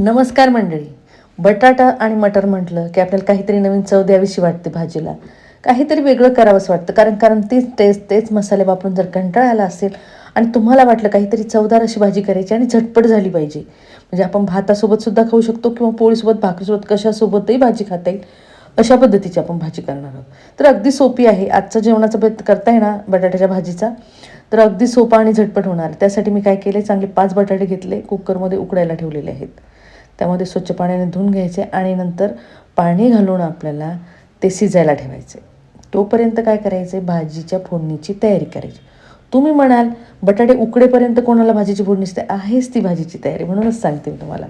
नमस्कार मंडळी. बटाटा आणि मटर म्हटलं की आपल्याला काहीतरी नवीन चव द्यावीशी वाटते भाजीला. काहीतरी वेगळं करावंसं वाटतं. कारण कारण तीच टेस्ट तेच मसाले वापरून जर कंटाळा आला असेल आणि तुम्हाला वाटलं काहीतरी चवदार अशी भाजी करायची आणि झटपट झाली पाहिजे. म्हणजे आपण भातासोबतसुद्धा खाऊ शकतो किंवा पोळीसोबत भाकरीसोबत कशासोबतही भाजी खाता येईल. अशा पद्धतीची आपण भाजी करणार आहोत. तर अगदी सोपी आहे. आजचा जेवणाचा बेत करताय ना बटाट्याच्या भाजीचा. तर अगदी सोपा आणि झटपट होणार. त्यासाठी मी काय केले चांगले पाच बटाटे घेतले. कुकरमध्ये उकडायला ठेवलेले आहेत. त्यामध्ये स्वच्छ पाण्याने धुवून घ्यायचे आणि नंतर पाणी घालून आपल्याला ते शिजायला ठेवायचे. तोपर्यंत काय करायचे? भाजीच्या फोडणीची तयारी करायची. तुम्ही म्हणाल बटाटे उकडेपर्यंत कोणाला भाजीची फोडणी असते आहेच ती भाजीची तयारी म्हणूनच सांगते मी तुम्हाला.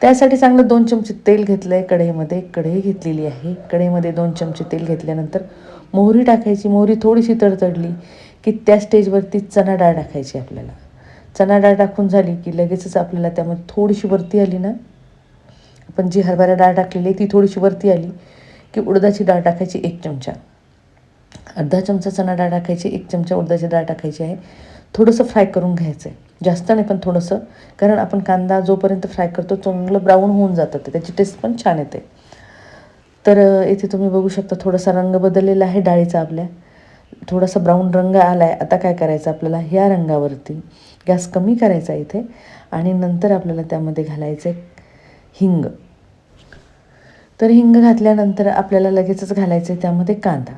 त्यासाठी चांगलं दोन चमचे तेल घेतलं आहे कढईमध्ये. कढई घेतलेली आहे. कढईमध्ये दोन चमचे तेल घेतल्यानंतर मोहरी टाकायची. मोहरी थोडीशी तडतडली की त्या स्टेजवरती चणा डाळ टाकायची आपल्याला. चणा डाळ टाकून झाली की लगेचच आपल्याला त्यामध्ये थोडीशी वरती आली ना? आपण जी हरभरा डाळ टाकलेली आहे ती थोडीशी वरती आली की उडदाची डाळ टाकायची एक चमचा. अर्धा चमचा चणा डाळ टाकायची एक चमचा उडदाची डाळ टाकायची आहे. थोडंसं फ्राय करून घ्यायचं आहे जास्त नाही पण थोडंसं. कारण आपण कांदा जोपर्यंत फ्राय करतो चांगलं ब्राऊन होऊन जातं ते. त्याची टेस्ट पण छान येते. तर इथे तुम्ही बघू शकता थोडासा रंग बदललेला आहे डाळीचा आपल्या. थोडासा ब्राऊन रंग आला आहे आता काय करायचं आपल्याला? ह्या रंगावरती. गॅस कमी करायचा इथे आणि नंतर आपल्याला त्यामध्ये घालायचं आहे हिंग. तर हिंग घातल्यानंतर आपल्याला लगेचच घालायचं आहे त्यामध्ये कांदा.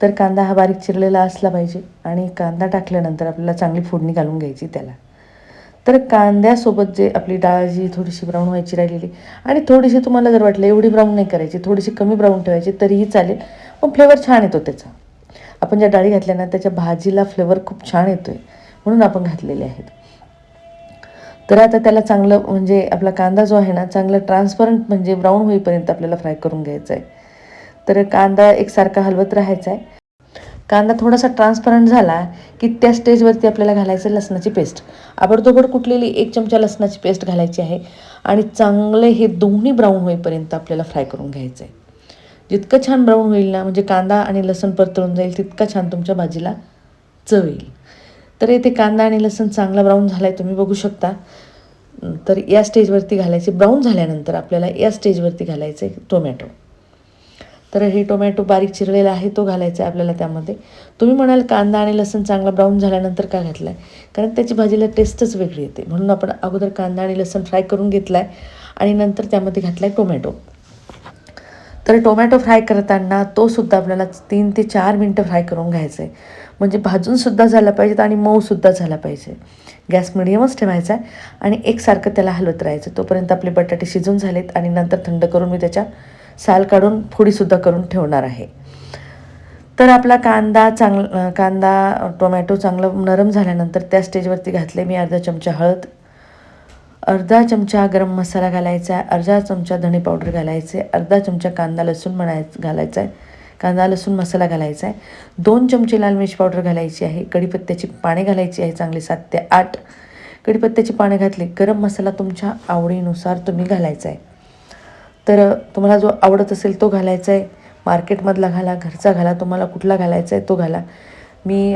तर कांदा हा बारीक चिरलेला असला पाहिजे आणि कांदा टाकल्यानंतर आपल्याला चांगली फोडणी घालून घ्यायची त्याला. तर कांद्यासोबत जे आपली डाळ जी थोडीशी ब्राऊन व्हायची राहिलेली आणि थोडीशी तुम्हाला जर वाटलं एवढी ब्राऊन नाही करायची थोडीशी कमी ब्राऊन ठेवायची तरीही चालेल पण फ्लेवर छान येतो त्याचा. आपण ज्या डाळी घातल्या ना त्याच्या भाजीला फ्लेवर खूप छान येतो आहे म्हणून आपण घातलेले आहेत. तर आता त्याला चांगलं म्हणजे आपला कांदा जो आहे ना चांगला ट्रान्सपरंट म्हणजे ब्राऊन होईपर्यंत आपल्याला फ्राय करून घ्यायचा आहे तर कांदा एकसारखा हलवत राहायचा आहे कांदा थोडासा ट्रान्सपरंट झाला की त्या स्टेजवरती आपल्याला घालायचं लसणाची पेस्ट आबडतोबड कुठलेली एक चमचा लसणाची पेस्ट घालायची आहे आणि चांगले हे दोन्ही ब्राऊन होईपर्यंत आपल्याला फ्राय करून घ्यायचं आहे जितकं छान ब्राऊन होईल ना म्हणजे कांदा आणि लसण परतळून जाईल तितका छान तुमच्या भाजीला चव येईल. तर येथे कांदा आणि लसूण चांगला ब्राऊन झाला आहे तुम्ही बघू शकता. तर या स्टेजवरती घालायचे. ब्राऊन झाल्यानंतर आपल्याला या स्टेजवरती घालायचं आहे टोमॅटो तर हे टोमॅटो बारीक चिरलेला आहे तो घालायचा आहे आपल्याला त्यामध्ये. तुम्ही म्हणाल कांदा आणि लसूण चांगला ब्राऊन झाल्यानंतर का घातला आहे कारण त्याची भाजीला टेस्टच वेगळी येते. म्हणून आपण अगोदर कांदा आणि लसूण फ्राय करून घेतला आहे आणि नंतर त्यामध्ये घातला आहे टोमॅटो तर टोमॅटो फ्राय करताना तो सुद्धा आपल्याला तीन ते चार मिनटं फ्राय करून घ्यायचं आहे म्हणजे भाजूनसुद्धा झाला पाहिजेत आणि मऊसुद्धा झाला पाहिजे. गॅस मिडियमच ठेवायचा आहे आणि एकसारखं त्याला हलवत राहायचं. तोपर्यंत आपले बटाटे शिजून झालेत आणि नंतर थंड करून मी त्याच्या साल काढून फोडीसुद्धा करून ठेवणार आहे. तर आपला कांदा चांगला कांदा टोमॅटो चांगलं नरम झाल्यानंतर त्या स्टेजवरती घातले मी अर्धा चमचा हळद अर्धा चमचा गरम मसाला घालायचा आहे अर्धा चमचा धणे पावडर घालायचे अर्धा चमचा कांदा लसूण म्हणाय घालायचा आहे. कांदा लसूण मसाला घालायचा आहे. दोन चमचे लाल मिरची पावडर घालायची आहे. कढीपत्त्याची पाने घालायची आहे चांगली सात ते आठ. कढीपत्त्याची पाने घातली. गरम मसाला तुमच्या आवडीनुसार तुम्ही घालायचा आहे. तर तुम्हाला जो आवडत असेल तो घालायचा आहे. मार्केटमधला घाला घरचा घाला तुम्हाला कुठला घालायचा आहे तो घाला. मी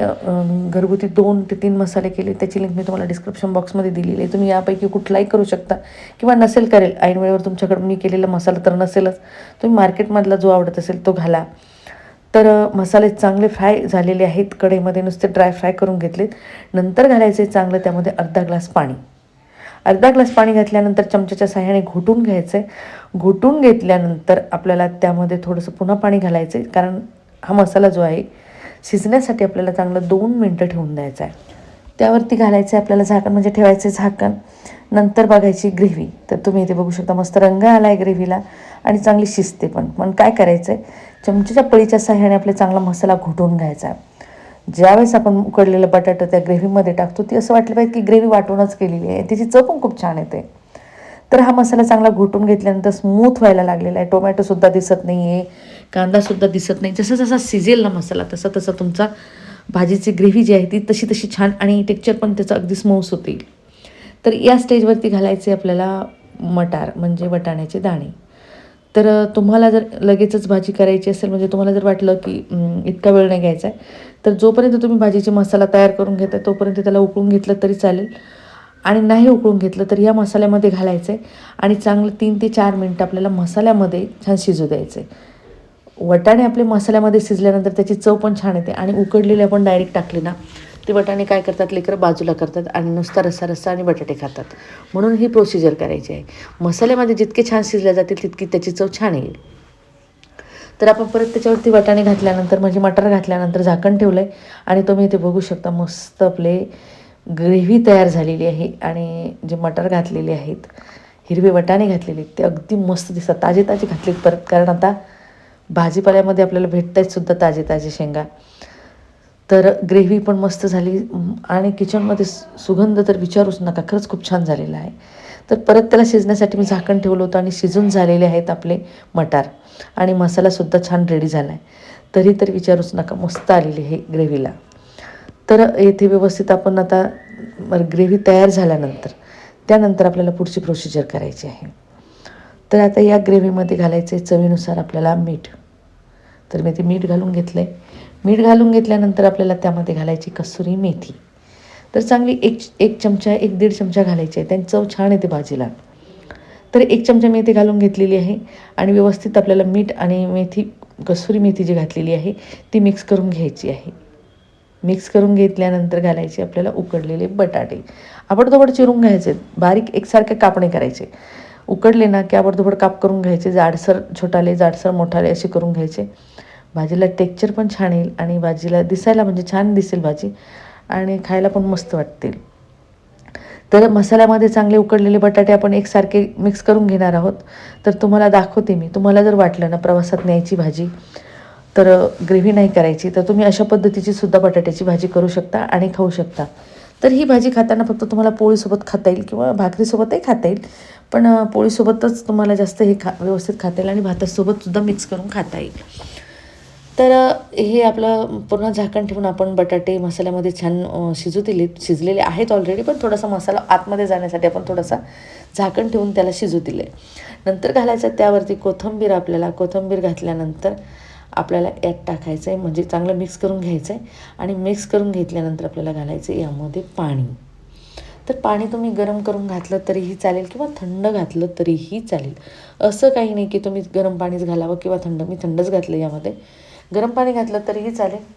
घरगुती दोन ते तीन मसाले केले. त्याची लिंक मी तुम्हाला डिस्क्रिप्शन बॉक्समध्ये दिलेली आहे. तुम्ही यापैकी कुठलाही करू शकता किंवा नसेल करेल. ऐन वेळेवर मी केलेला मसाला तर नसेलच. तुम्ही मार्केटमधला जो आवडत असेल तो घाला. तर मसाले चांगले फ्राय झालेले आहेत. कढईमध्ये नुसते ड्राय फ्राय करून घेतलेत. नंतर घालायचे चांगलं त्यामध्ये अर्धा ग्लास पाणी. अर्धा ग्लास पाणी घातल्यानंतर चमच्याच्या साह्याने घोटून घ्यायचं. आहे घोटून घेतल्यानंतर आपल्याला त्यामध्ये थोडंसं पुन्हा पाणी घालायचं. आहे कारण हा मसाला जो आहे शिजण्यासाठी आपल्याला चांगलं दोन मिनटं ठेवून द्यायचा आहे. त्यावरती घालायचं आहे आपल्याला झाकण म्हणजे ठेवायचं आहे झाकण. नंतर बघायची ग्रेव्ही. तर तुम्ही इथे बघू शकता मस्त रंग आला आहे ग्रेव्हीला आणि चांगली शिजते पण. पण काय करायचं आहे चमच्याच्या पळीच्या साह्याने आपला चांगला मसाला घोटून घ्यायचा. आहे ज्यावेळेस आपण उकडलेलं बटाटा त्या ग्रेव्हीमध्ये टाकतो ती असं वाटलं पाहिजे की ग्रेव्ही वाटूनच केलेली आहे. त्याची चव पण खूप छान येते. तर हा मसाला चांगला घोटून घेतल्यानंतर स्मूथ व्हायला लागलेला आहे. टोमॅटोसुद्धा दिसत नाही आहे कांदासुद्धा दिसत नाही. जसा जसा शिजेल ना मसाला तसा तसा तुमचा भाजीची ग्रेव्ही जी आहे ती तशी तशी छान आणि टेक्चर पण त्याचं अगदी स्मूथ होते येईल तर या स्टेजवरती घालायचे आपल्याला मटार म्हणजे वटाण्याचे दाणे. तर तुम्हाला जर लगेचच भाजी करायची असेल म्हणजे तुम्हाला जर वाटलं की इतका वेळ नाही घ्यायचा आहे तर जोपर्यंत तुम्ही भाजीची मसाला तयार करून घेताय तोपर्यंत त्याला उकळून घेतलं तरी चालेल. आणि नाही उकळून घेतलं तर या मसाल्यामध्ये घालायचं आहे आणि चांगलं तीन ते चार मिनटं आपल्याला मसाल्यामध्ये छान शिजू द्यायचं आहे. वटाणे आपले मसाल्यामध्ये शिजल्यानंतर त्याची चव पण छान येते आणि उकडलेले आपण डायरेक्ट टाकले ना ती बटाणे काय करतात? लेकरं बाजूला करतात आणि नुसता रस्सा रस्सा आणि बटाटे खातात. म्हणून ही प्रोसिजर करायची आहे. मसाल्यामध्ये जितके छान शिजल्या जातील तितकी त्याची चव छान येईल. तर आपण परत त्याच्यावरती वाटाणे घातल्यानंतर म्हणजे मटर घातल्यानंतर झाकण ठेवलं आहे आणि तुम्ही इथे बघू शकता मस्त आपले ग्रेव्ही तयार झालेली आहे आणि जे मटर घातलेले आहेत हिरवे वटाणे घातलेले आहेत ते अगदी मस्त दिसतात. ताजे ताजे घातलेत परत कारण आता भाजीपाल्यामध्ये आपल्याला भेटत आहेत सुद्धा ताजे ताजे शेंगा. तर ग्रेव्ही पण मस्त झाली. आणि किचनमध्ये सु- सुगंध तर विचारूच नका खरंच खूप छान झालेला आहे. तर परत त्याला शिजण्यासाठी मी झाकण ठेवलं होतं आणि शिजून झालेले आहेत आपले मटार. आणि मसालासुद्धा छान रेडी झाला आहे तरी तर विचारूच नका मस्त आलेली आहे ग्रेव्हीला. तर येथे व्यवस्थित आपण आता ग्रेव्ही तयार झाल्यानंतर त्यानंतर आपल्याला पुढची प्रोसिजर करायची आहे. तर आता या ग्रेव्हीमध्ये घालायचं आहे चवीनुसार आपल्याला मीठ. तर मी ते मीठ घालून घेतलं आहे मीठ घालून घेतल्यानंतर आपल्याला त्यामध्ये घालायची कसुरी मेथी. तर चांगली एक एक चमचा एक दीड चमचा घालायची आहे. त्यांनी चव छान येते भाजीला. तर एक चमचा मेथी घालून घेतलेली आहे आणि व्यवस्थित आपल्याला मीठ आणि मेथी कसुरी मेथी जी घातलेली आहे ती मिक्स करून घ्यायची आहे. मिक्स करून घेतल्यानंतर घालायचे आपल्याला उकडलेले बटाटे. आबडधोबड चिरून घ्यायचे. बारीक एकसारखे कापणे करायचे. उकडले ना की आबडधोबड काप करून घ्यायचे. जाडसर छोटाले जाडसर मोठाले असे करून घ्यायचे. भाजीला टेक्चर पण छान येईल आणि भाजीला दिसायला म्हणजे छान दिसेल भाजी आणि खायला पण मस्त वाटतील. तर मसाल्यामध्ये चांगले उकडलेले बटाटे आपण एकसारखे मिक्स करून घेणार आहोत. तर तुम्हाला दाखवते मी. तुम्हाला जर वाटलं ना प्रवासात न्यायची भाजी तर ग्रेव्ही नाही करायची तर तुम्ही अशा पद्धतीची सुद्धा बटाट्याची भाजी करू शकता आणि खाऊ शकता. तर ही भाजी खाताना फक्त तुम्हाला पोळीसोबत खाता येईल किंवा भाकरीसोबतही खाता येईल. पण पोळीसोबतच तुम्हाला जास्त हे खा व्यवस्थित खाता येईल आणि भातासोबत सुद्धा मिक्स करून खाता येईल. तर हे आपलं पूर्ण झाकण ठेवून आपण बटाटे मसाल्यामध्ये छान शिजू दिले शिजलेले आहेत ऑलरेडी पण थोडासा मसाला आतमध्ये जाण्यासाठी आपण थोडासा झाकण ठेवून त्याला शिजू दिले. नंतर घालायचं त्यावरती कोथिंबीर आपल्याला कोथिंबीर घातल्यानंतर आपल्याला यात टाकायचं आहे म्हणजे चांगलं मिक्स करून घ्यायचं आहे आणि मिक्स करून घेतल्यानंतर आपल्याला घालायचं आहे यामध्ये पाणी. तर पाणी तुम्ही गरम करून घातलं तरीही चालेल किंवा थंड घातलं तरीही चालेल. असं काही नाही की तुम्ही गरम पाणीच घालावं किंवा थंड मी थंडच घातलं यामध्ये. गरम पाणी घातलं तरीही चालेल.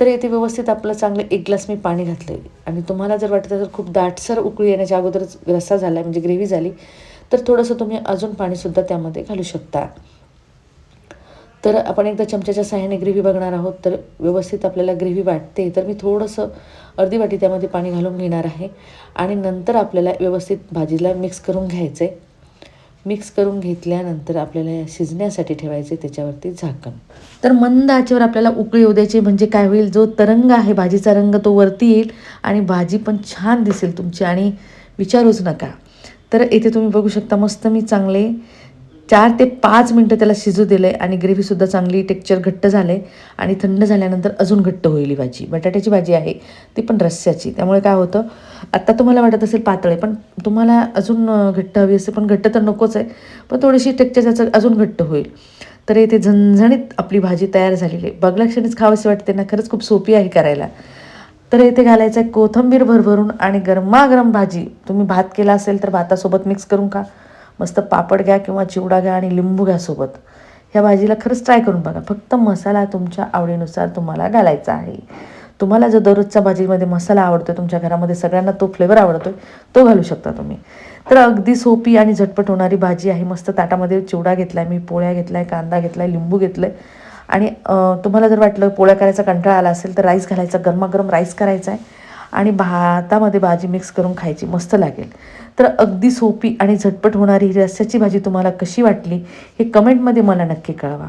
तर येथे व्यवस्थित आपलं चांगलं एक ग्लास मी पाणी घातलं आहे आणि तुम्हाला जर वाटतं असेल खूप दाटसर उकळी येण्याच्या अगोदरच रस्सा झाला म्हणजे ग्रेव्ही झाली तर थोडंसं तुम्ही अजून पाणीसुद्धा त्यामध्ये घालू शकता. तर आपण एकदा चमच्याच्या सहाय्याने ग्रेव्ही बघणार आहोत. तर व्यवस्थित आपल्याला ग्रेव्ही वाटते तर मी थोडंसं अर्धी वाटी त्यामध्ये पाणी घालून घेणार आहे. आणि नंतर आपल्याला व्यवस्थित भाजीला मिक्स करून घ्यायचं आहे मिक्स करून घेतल्यानंतर आपल्याला शिजण्यासाठी ठेवायचे त्याच्यावरती झाकण. तर मंद आचेवर आपल्याला उकळी येऊ द्यायची म्हणजे काय होईल? जो तरंग आहे भाजीचा रंग तो वरती येईल आणि भाजी पण छान दिसेल तुमची. आणि विचारूच नका. तर येथे तुम्ही बघू शकता मस्त मी चांगले चार ते पाच मिनटं त्याला शिजू दिलं आहे आणि ग्रेव्हीसुद्धा चांगली टेक्चर घट्ट झालं आहे आणि थंड झाल्यानंतर अजून घट्ट होईल ही भाजी. बटाट्याची भाजी आहे ती पण रस्स्याची त्यामुळे काय होतं आत्ता तुम्हाला वाटत असेल पातळ आहे पण तुम्हाला अजून घट्ट हवी असेल पण घट्ट तर नकोच आहे पण थोडीशी टेक्चर त्याचं अजून घट्ट होईल. तर येथे झणझणीत आपली भाजी तयार झालेली आहे. बघल्या क्षणीच खावंशी वाटते ना खरंच खूप सोपी आहे करायला. तर इथे घालायचं आहे कोथिंबीर भरभरून आणि गरमागरम भाजी. तुम्ही भात केला असेल तर भातासोबत मिक्स करून खा. मस्त पापड घ्या किंवा चिवडा घ्या आणि लिंबू घ्या सोबत. ह्या भाजीला खरंच ट्राय करून बघा. फक्त मसाला तुमच्या आवडीनुसार तुम्हाला घालायचा आहे. तुम्हाला जो दररोजच्या भाजीमध्ये मसाला आवडतो तुमच्या घरामध्ये सगळ्यांना तो फ्लेवर आवडतो तो घालू शकता तुम्ही. तर अगदी सोपी आणि झटपट होणारी भाजी आहे. मस्त ताटामध्ये चिवडा घेतला आहे मी पोळ्या घेतला आहे कांदा घेतला आहे लिंबू घेतलं आहे आणि तुम्हाला जर वाटलं पोळ्या करायचा कंटाळा आला असेल तर राईस घालायचा गरमागरम राईस करायचा आहे. आणि भातामध्ये भाजी मिक्स करून खायची मस्त लागेल. तर अगदी सोपी आणि झटपट होणारी ही रस्स्याची भाजी तुम्हाला कशी वाटली हे कमेंटमध्ये मला नक्की कळवा.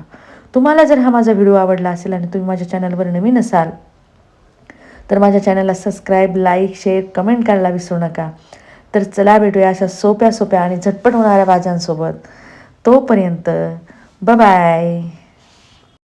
तुम्हाला जर हा माझा व्हिडिओ आवडला असेल आणि तुम्ही माझ्या चॅनलवर नवीन असाल तर माझ्या चॅनलला सबस्क्राईब लाईक शेअर कमेंट करायला विसरू नका. तर चला भेटूया अशा सोप्या सोप्या आणि झटपट होणाऱ्या भाज्यांसोबत. तोपर्यंत बाय